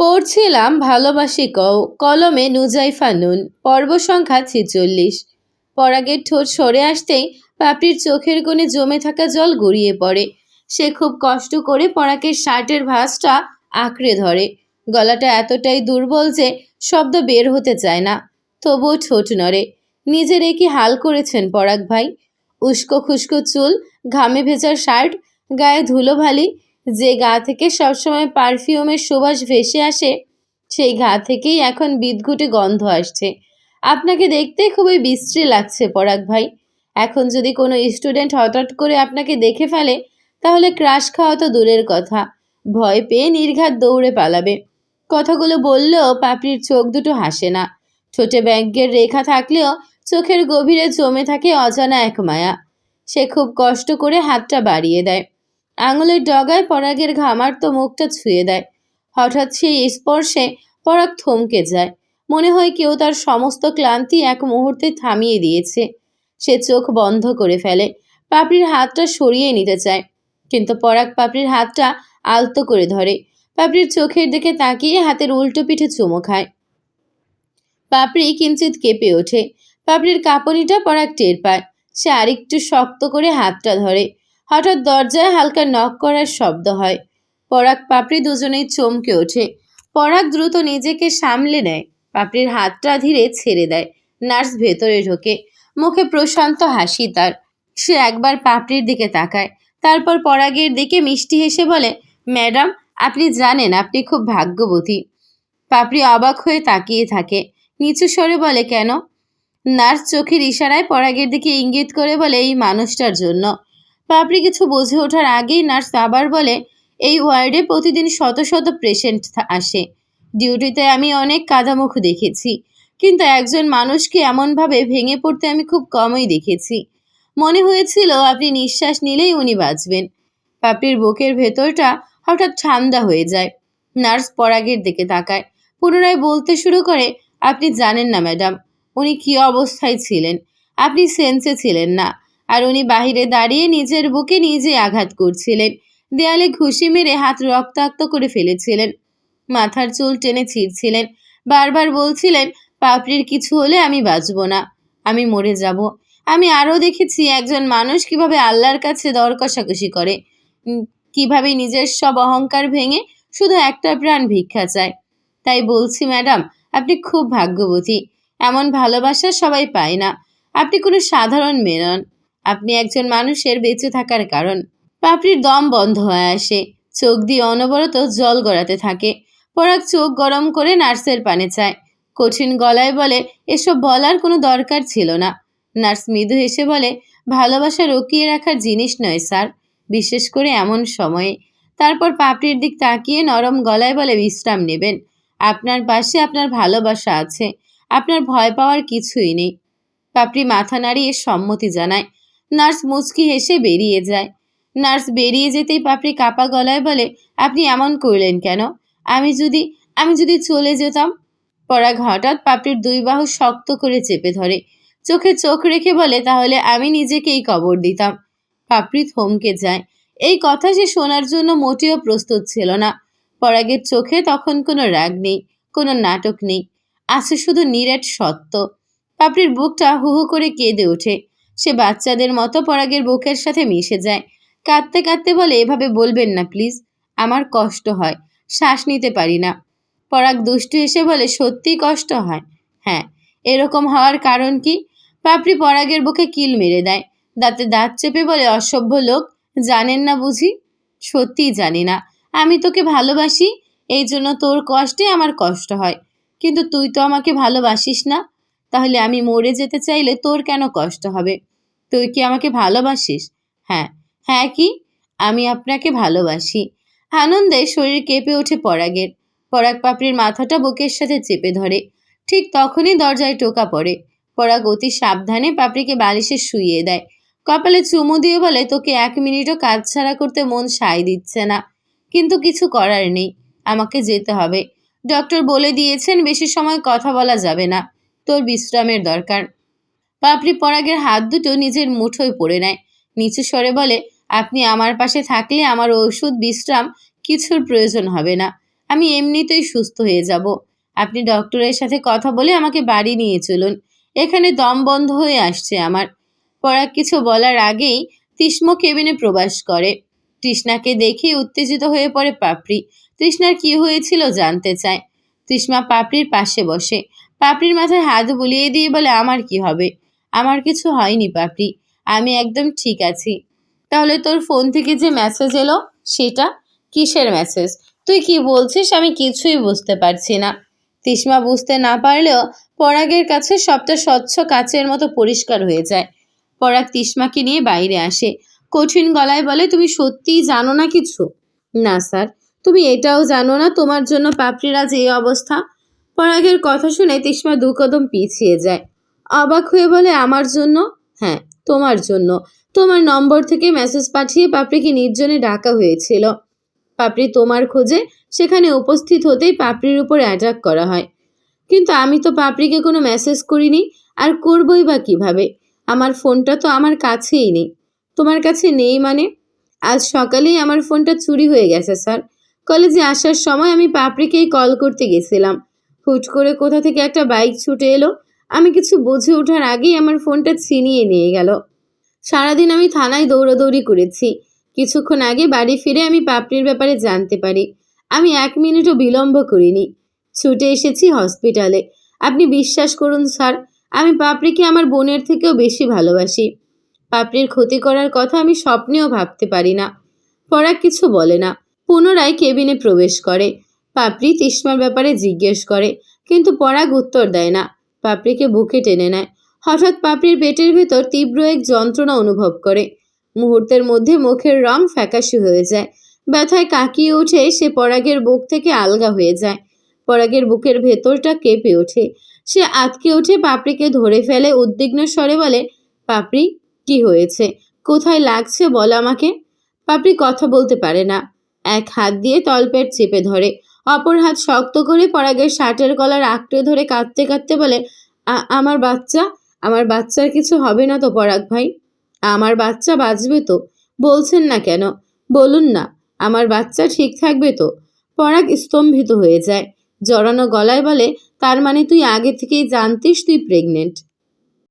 পড়ছিলাম ভালোবাসি কও, কলমে নুজাইফা নুন, পর্ব সংখ্যা ছেচল্লিশ। পরাগের ঠোঁট সরে আসতেই পাপড়ির চোখের কোণে জমে থাকা জল গড়িয়ে পড়ে। সে খুব কষ্ট করে পরাগের শার্টের ভাঁজটা আঁকড়ে ধরে। গলাটা এতটাই দুর্বল যে শব্দ বের হতে চায় না, তবুও ঠোঁট নড়ে। নিজের কি হাল করেছেন পরাগ ভাই। উস্কো খুস্কো চুল, ঘামে ভেজা শার্ট, গায়ে ধুলোভালি যে গা থেকে সবসময় পারফিউমের সুবাস ভেসে আসে, সেই গা থেকেই এখন বিদঘুটে গন্ধ আসছে। আপনাকে দেখতে খুবই বিশ্রী লাগছে, পরাগ ভাই। এখন যদি কোনো স্টুডেন্ট হঠাৎ করে আপনাকে দেখে ফেলে, তাহলে ক্রাশ খাওয়া তো দূরের কথা। ভয় পেয়ে নির্ঘাত দৌড়ে পালাবে। কথাগুলো বললেও পাপড়ির চোখ দুটো হাসে না। ঠোঁটে ব্যাঙ্গের রেখা থাকলেও চোখের গভীরে জমে থাকে অজানা এক মায়া। সে খুব কষ্ট করে হাতটা বাড়িয়ে দেয়। আঙুলের ডগায় পরাগের ঘামার্ত মুখটা ছুঁয়ে দেয়। হঠাৎ সেই স্পর্শে পরাগ থমকে যায়। মনে হয় কেউ তার সমস্ত ক্লান্তি এক মুহূর্তে থামিয়ে দিয়েছে। সে চোখ বন্ধ করে ফেলে। পাপড়ির হাতটা সরিয়ে নিতে চায়। কিন্তু পরাগ পাপড়ির হাতটা আলতো করে ধরে। পাপড়ির চোখের দিকে তাকিয়ে হাতের উল্টো পিঠে চুমো খায়। পাপড়ি কিঞ্চিত কেঁপে ওঠে। পাপড়ির কাঁপনিটা পরাগ টের পায়। সে আরেকটু শক্ত করে হাতটা ধরে। হঠাৎ দরজায় হালকা নক করার শব্দ হয়। পরাগ পাপড়ি দুজনেই চমকে ওঠে। পরাগ দ্রুত নিজেকে সামলে নেয়। পাপড়ির হাতটা ধীরে ছেড়ে দেয়। নার্স ভেতরে ঢোকে। মুখে প্রশান্ত হাসি তার। সে একবার পাপড়ির দিকে তাকায়। তারপর পরাগের দিকে মিষ্টি হেসে বলে, ম্যাডাম, আপনি জানেন, আপনি খুব ভাগ্যবতী। পাপড়ি অবাক হয়ে তাকিয়ে থাকে। নিচু স্বরে বলে, কেন? নার্স চোখের ইশারায় পরাগের দিকে ইঙ্গিত করে বলে, এই মানুষটার জন্য। পাপড়ি কিছু বুঝে ওঠার আগেই নার্স আবার বলে, এই ওয়ার্ডে প্রতিদিন শত শত পেশেন্ট আসে। ডিউটিতে আমি অনেক কাদামুখ দেখেছি। কিন্তু একজন মানুষকে এমনভাবে ভেঙে পড়তে আমি খুব কমই দেখেছি। মনে হয়েছিল আপনি নিঃশ্বাস নিলেই উনি বাঁচবেন। পাপড়ির বুকের ভেতরটা হঠাৎ ঠান্ডা হয়ে যায়। নার্স পরাগের দিকে তাকায়। পুনরায় বলতে শুরু করে, আপনি জানেন না, ম্যাডাম, উনি কী অবস্থায় ছিলেন? আপনি সেন্সে ছিলেন না। আর উনি বাহিরে দাঁড়িয়ে নিজের বুকে নিজে আঘাত করছিলেন। দেয়ালে ঘুষি মেরে হাত রক্তাক্ত করে ফেলেছিলেন। মাথার চুল টেনে ছিঁড়ছিলেন। বারবার বলছিলেন, পাপড়ির কিছু হলে আমি বাঁচব না। আমি মরে যাব। আমি আরও দেখেছি একজন মানুষ কীভাবে আল্লাহর কাছে দর কষাকষি করে। কীভাবে নিজের সব অহংকার ভেঙে শুধু একটা প্রাণ ভিক্ষা চায়। তাই বলছি, ম্যাডাম, আপনি খুব ভাগ্যবতী। এমন ভালোবাসা সবাই পায় না। আপনি কোনো সাধারণ মেয়ে নন। আপনি একজন মানুষের বেঁচে থাকার কারণ। পাপড়ির দম বন্ধ হয়ে আসে। চোখ দিয়ে অনবরত জল গড়াতে থাকে। পরাগ চোখ গরম করে নার্সের পানে চায়। কঠিন গলায় বলে, এসব বলার কোনো দরকার ছিল না। নার্স মৃদু হেসে বলে, ভালোবাসা রকিয়ে রাখার জিনিস নয়, স্যার। বিশেষ করে এমন সময়ে। তারপর পাপড়ির দিক তাকিয়ে নরম গলায় বলে, বিশ্রাম নেবেন। আপনার পাশে আপনার ভালোবাসা আছে। আপনার ভয় পাওয়ার কিছুই নেই। পাপড়ি মাথা নাড়িয়ে সম্মতি জানায়। নার্স মুচকি হেসে বেরিয়ে যায়। নার্স বেরিয়ে যেতেই পাপড়ি কাপা গলায় বলে, আপনি এমন করলেন কেন? আমি যদি আমি যদি চলে যেতাম? পরাগ হঠাৎ পাপড়ির দুই বাহু শক্ত করে চেপে ধরে। চোখে চোখ রেখে বলে, তাহলে আমি নিজেকেই কবর দিতাম। পাপড়ি থমকে যায়। এই কথা সে শোনার জন্য মোটেও প্রস্তুত ছিল না। পরাগের চোখে তখন কোনো রাগ নেই, কোনো নাটক নেই। আছে শুধু নিরেট সত্য। পাপড়ির বুকটা হু হু করে কেঁদে ওঠে। সে বাচ্চাদের মতো পরাগের বুকের সাথে মিশে যায়। কাঁদতে কাঁদতে বলে, এভাবে বলবেন না, প্লিজ। আমার কষ্ট হয়, শ্বাস নিতে পারি না। পরাগ দুষ্টু এসে বলে, সত্যিই কষ্ট হয়? হ্যাঁ। এরকম হওয়ার কারণ কি? পাপড়ি পরাগের বুকে কিল মেরে দেয়। দাঁতে দাঁত চেপে বলে, অসভ্য লোক, জানেন না বুঝি? সত্যিই জানি না। আমি তোকে ভালোবাসি, এই জন্য তোর কষ্টে আমার কষ্ট হয়। কিন্তু তুই তো আমাকে ভালোবাসিস না। তাহলে আমি মরে যেতে চাইলে তোর কেন কষ্ট হবে? তুই কি আমাকে ভালোবাসিস? হ্যাঁ। হ্যাঁ কি? আমি আপনাকে ভালোবাসি। আনন্দে শরীর কেঁপে ওঠে পরাগের। পরাগ পাপড়ির মাথাটা বুকের সাথে চেপে ধরে। ঠিক তখনই দরজায় টোকা পড়ে। পরাগ অতি সাবধানে পাপড়িকে বালিশে শুইয়ে দেয়। কপালে চুমু দিয়ে বলে, তোকে এক মিনিটও কাজ ছাড়া করতে মন সায় দিচ্ছে না। কিন্তু কিছু করার নেই। আমাকে যেতে হবে। ডক্টর বলে দিয়েছেন, বেশি সময় কথা বলা যাবে না। তোর বিশ্রামের দরকার। পাপড়ি পরাগের হাত দুটো নিজের মুঠোয় পড়ে নেয়। নিচু স্বরে বলে, আপনি আমার পাশে থাকলে আমার ওষুধ, বিশ্রাম কিছুর প্রয়োজন হবে না। আমি এমনিতেই সুস্থ হয়ে যাব। আপনি ডক্টরের সাথে কথা বলে আমাকে বাড়ি নিয়ে চলুন। এখানে দম বন্ধ হয়ে আসছে আমার। পরাগ কিছু বলার আগেই তিষ্ম কেবিনে প্রবেশ করে। তৃষ্ণাকে দেখে উত্তেজিত হয়ে পড়ে পাপড়ি। তৃষ্ণার কি হয়েছিল জানতে চায়। তৃষ্ণা পাপড়ির পাশে বসে। পাপড়ির মাথায় হাত বুলিয়ে দিয়ে বলে, আমার কি হবে? আমার কিছু হয়নি, পাপড়ি। আমি একদম ঠিক আছি। তাহলে তোর ফোন থেকে যে মেসেজ এলো, সেটা কিসের মেসেজ তুই কি বলছিস আমি কিছুই বুঝতে পারছি না। তিসমা বুঝতে না পারলেও পরাগের কাছে সবটা স্বচ্ছ কাচের মতো পরিষ্কার হয়ে যায়। পরাগ তিসমাকে নিয়ে বাইরে আসে। কঠিন গলায় বলে, তুমি সত্যিই জানো না কিছু? না, স্যার। তুমি এটাও জানো না তোমার জন্য পাপড়ির এই অবস্থা? পরাগের কথা শুনে তিসমা দু কদম পিছিয়ে যায়। অবাক হয়ে বলে, আমার জন্য? হ্যাঁ তোমার জন্য। তোমার নম্বর থেকে মেসেজ পাঠিয়ে পাপড়িকে নির্জনে ডাকা হয়েছিল। পাপড়ি তোমার খোঁজে, সেখানে উপস্থিত হতেই পাপড়ির উপর অ্যাটাক করা হয়। কিন্তু আমি তো পাপড়িকে কোনো মেসেজ করিনি, আর করবই বা কীভাবে? আমার ফোনটা তো আমার কাছেই নেই। তোমার কাছে নেই মানে? আজ সকালেই আমার ফোনটা চুরি হয়ে গেছে, স্যার। কলেজে আসার সময় আমি পাপড়িকেই কল করতে গেছিলাম। হুট করে কোথা থেকে একটা বাইক ছুটে এলো। আমি কিছু বুঝে ওঠার আগেই আমার ফোনটা ছিনিয়ে নিয়ে গেল। সারাদিন আমি থানায় দৌড়াদৌড়ি করেছি। কিছুক্ষণ আগে বাড়ি ফিরে আমি পাপড়ির ব্যাপারে জানতে পারি। আমি এক মিনিটও বিলম্ব করিনি। ছুটে এসেছি হসপিটালে। আপনি বিশ্বাস করুন স্যার, আমি পাপড়িকে আমার বোনের থেকেও বেশি ভালোবাসি। পাপড়ির ক্ষতি করার কথা আমি স্বপ্নেও ভাবতে পারি না। পরাগ কিছু বলে না। পুনরায় কেবিনে প্রবেশ করে। পাপড়ি তিস্মার ব্যাপারে জিজ্ঞেস করে, কিন্তু পরাগ উত্তর দেয় না। পাপড়িকে বুকে টেনে নেয়। হঠাৎ পাপড়ির পেটের ভেতর তীব্র এক যন্ত্রণা অনুভব করে। মুহূর্তের মধ্যে মুখের রং ফ্যাকাশি হয়ে যায়। ব্যথায় কাকিয়ে উঠে সে পরাগের বুক থেকে আলগা হয়ে যায়। পরাগের বুকের ভেতরটা কেঁপে ওঠে। সে আতকে উঠে পাপড়িকে ধরে ফেলে উদ্বিগ্ন স্বরে বলে, পাপড়ি, কি হয়েছে? কোথায় লাগছে বল আমাকে? পাপড়ি কথা বলতে পারে না। এক হাত দিয়ে তলপেট চেপে ধরে। অপর হাত শক্ত করে পরাগের শার্টের কলার আঁকড়ে ধরে কাঁদতে কাঁদতে বলে আমার বাচ্চা? আমার বাচ্চার কিছু হবে না তো পরাগ ভাই? আমার বাচ্চা বাঁচবে তো? বলছেন না কেন? বলুন না, আমার বাচ্চা ঠিক থাকবে তো? পরাগ স্তম্ভিত হয়ে যায়। জড়ানো গলায় বলে, তার মানে তুই আগে থেকেই জানতিস তুই প্রেগনেন্ট